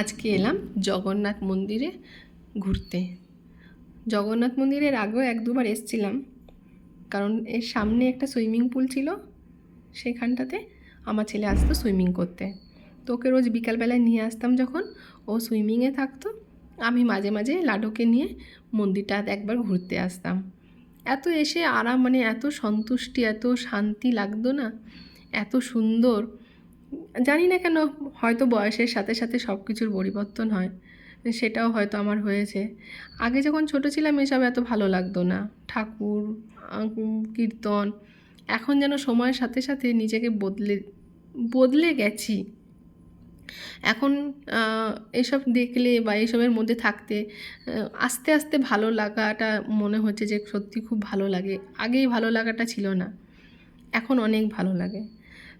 আজকে এলাম জগন্নাথ মন্দিরে ঘুরতে। জগন্নাথ মন্দিরের আগেও এক দুবার এসছিলাম, কারণ এর সামনে একটা সুইমিং পুল ছিল, সেখানটাতে আমার ছেলে আসতো সুইমিং করতে। তো ওকে রোজ বিকালবেলায় নিয়ে আসতাম যখন, ও সুইমিংয়ে থাকতো, আমি মাঝে মাঝে লাডোকে নিয়ে মন্দিরটা একবার ঘুরতে আসতাম। এত এসে আরাম মানে এত সন্তুষ্টি, এত শান্তি লাগতো না, এত সুন্দর জানি না কেন, হয়তো বয়সের সাথে সাথে সব কিছুর পরিবর্তন হয়। সেটাও হয়তো আমার হয়েছে। আগে যখন ছোট ছিলাম এসব এত ভালো লাগতো না। ঠাকুর কীর্তন, এখন যেন সময়ের সাথে সাথে নিজেকে বদলে বদলে গেছি। এখন এসব দেখলে বা এসবের মধ্যে থাকতে আস্তে আস্তে ভালো লাগাটা মনে হচ্ছে যে সত্যি খুব ভালো লাগে। আগেই ভালো লাগাটা ছিল না। এখন অনেক ভালো লাগে।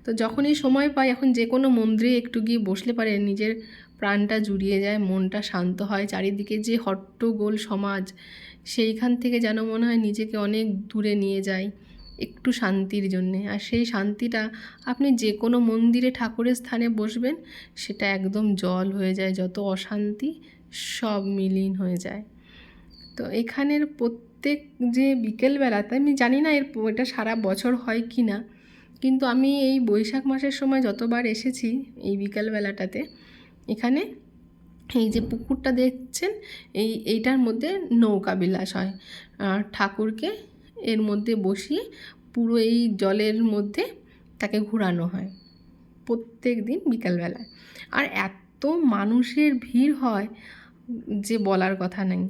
তো যখনই সময় পাই, এখন যে কোনো মন্দিরে একটু গিয়ে বসলে পারে নিজের প্রাণটা জুড়িয়ে যায়, মনটা শান্ত হয়। চারিদিকে যে হট্টগোল সমাজ, সেইখান থেকে যেন মনে হয় নিজেকে অনেক দূরে নিয়ে যায় একটু শান্তির জন্যে। আর সেই শান্তিটা আপনি যে কোনো মন্দিরে ঠাকুরের স্থানে বসবেন, সেটা একদম জল হয়ে যায়, যত অশান্তি সব মিলিন হয়ে যায়। তো এখানের প্রত্যেক যে বিকেলবেলাতে আমি জানি না এর, এটা সারা বছর হয় কি না কিন্তু আমি এই বৈশাখ মাসের সময় যতবার এসেছি, এই বিকেলবেলাটাতে, এখানে এই যে পুকুরটা দেখছেন, এই, এইটার মধ্যে নৌকা বিলাস হয়। আর ঠাকুরকে এর মধ্যে বসিয়ে পুরো এই জলের মধ্যে তাকে ঘোরানো হয় প্রত্যেক দিন বিকালবেলায়। আর এত মানুষের ভিড় হয় যে বলার কথা নেই।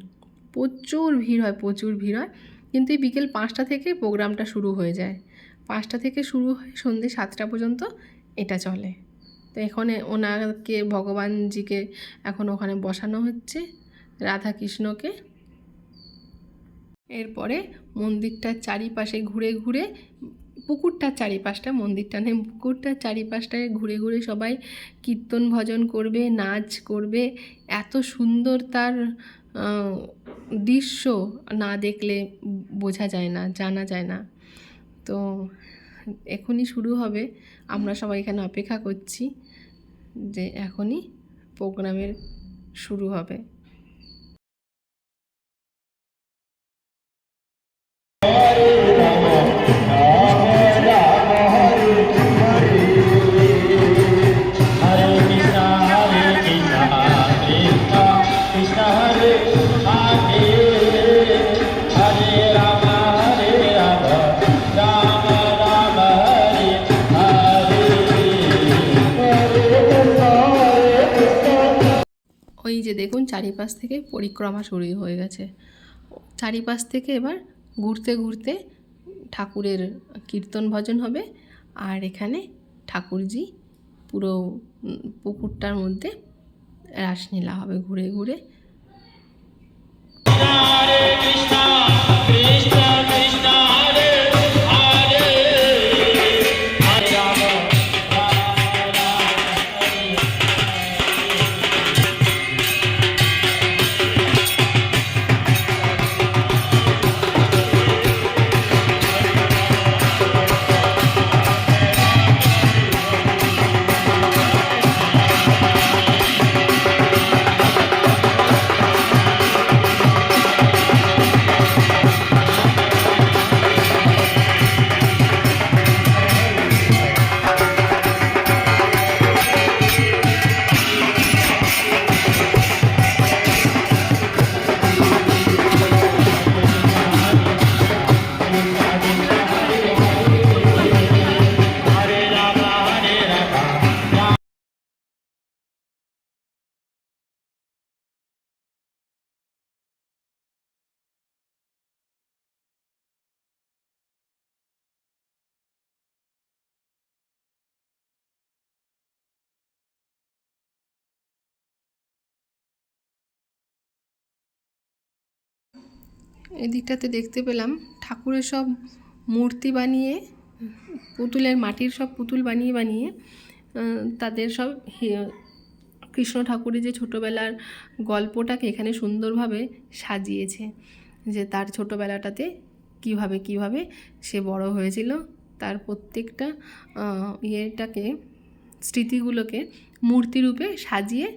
প্রচুর ভিড় হয়, প্রচুর ভিড় হয়। কিন্তু এই বিকেল পাঁচটা থেকে প্রোগ্রামটা শুরু হয়ে যায়। পাঁচটা থেকে শুরু হয় সন্ধ্যে সাতটা পর্যন্ত এটা চলে। তো এখানে ওনাকে, ভগবানজিকে এখন ওখানে বসানো হচ্ছে রাধা কৃষ্ণকে এরপরে মন্দিরটার চারিপাশে ঘুরে ঘুরে, পুকুরটার চারিপাশটা, মন্দিরটা নেই, পুকুরটার চারিপাশটায় ঘুরে ঘুরে সবাই কীর্তন ভজন করবে, নাচ করবে। এত সুন্দর তার দৃশ্য না দেখলে বোঝা যায় না, জানা যায় না। তো এখনই শুরু হবে। আমরা সবাই এখানে অপেক্ষা করছি যে এখনই প্রোগ্রামের শুরু হবে। যে দেখুন চারিপাশ থেকে পরিক্রমা শুরু হয়ে গেছে। চারিপাশ থেকে এবার ঘুরতে ঘুরতে ঠাকুরের কীর্তন ভজন হবে আর এখানে ঠাকুরজি পুরো পুকুরটার মধ্যে রাসলীলা হবে ঘুরে ঘুরে। Hare Krishna, Krishna এদিকটাতে দেখতে পেলাম ঠাকুরের সব মূর্তি বানিয়ে, পুতুলের মাটির সব পুতুল বানিয়ে বানিয়ে তাদের সব কৃষ্ণ ঠাকুরের যে ছোটোবেলার গল্পটাকে এখানে সুন্দরভাবে সাজিয়েছে যে তার ছোটোবেলাটাতে কীভাবে কীভাবে সে বড় হয়েছিল, তার প্রত্যেকটা ইয়েটাকে স্মৃতিগুলোকে মূর্তিরূপে সাজিয়ে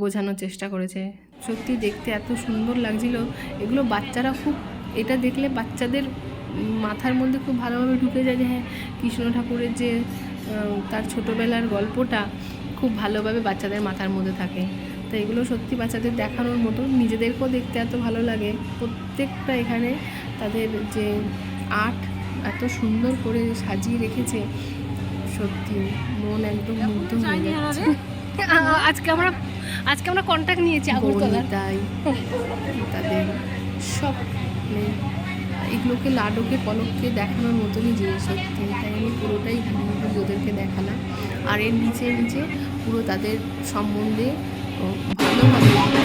বোঝানোর চেষ্টা করেছে। সত্যি দেখতে এত সুন্দর লাগছিল। এগুলো বাচ্চারা খুব, এটা দেখলে বাচ্চাদের মাথার মধ্যে খুব ভালোভাবে ঢুকে যায় যে হ্যাঁ কৃষ্ণ ঠাকুরের যে তার ছোটোবেলার গল্পটা খুব ভালোভাবে বাচ্চাদের মাথার মধ্যে থাকে। তো এগুলো সত্যি বাচ্চাদের দেখানোর মতো। নিজেদেরকেও দেখতে এত ভালো লাগে। প্রত্যেকটা এখানে তাদের যে আর্ট এত সুন্দর করে সাজিয়ে রেখেছে। সত্যি মন একদম মুগ্ধ হয়ে যাচ্ছে। আজকে আমরা আজকে আমরা কন্ট্যাক্ট নিয়েছি আগরতলার। তাই তাদের সব মানে এগুলোকে লাডোকে পলককে দেখানোর মতনই জিনিস সত্যি তাই আমি পুরোটাই ওদেরকে দেখালাম। আর এর নিচে নিচে পুরো তাদের সম্বন্ধে ভালোভাবে আছে।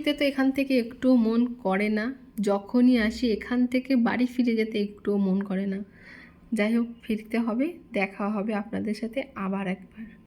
ফিরতে তো এখান থেকে একটুও মন করে না। যখনই আসি এখান থেকে বাড়ি ফিরে যেতে একটুও মন করে না। যাই হোক, ফিরতে হবে, দেখা হবে আপনাদের সাথে আবার একবার।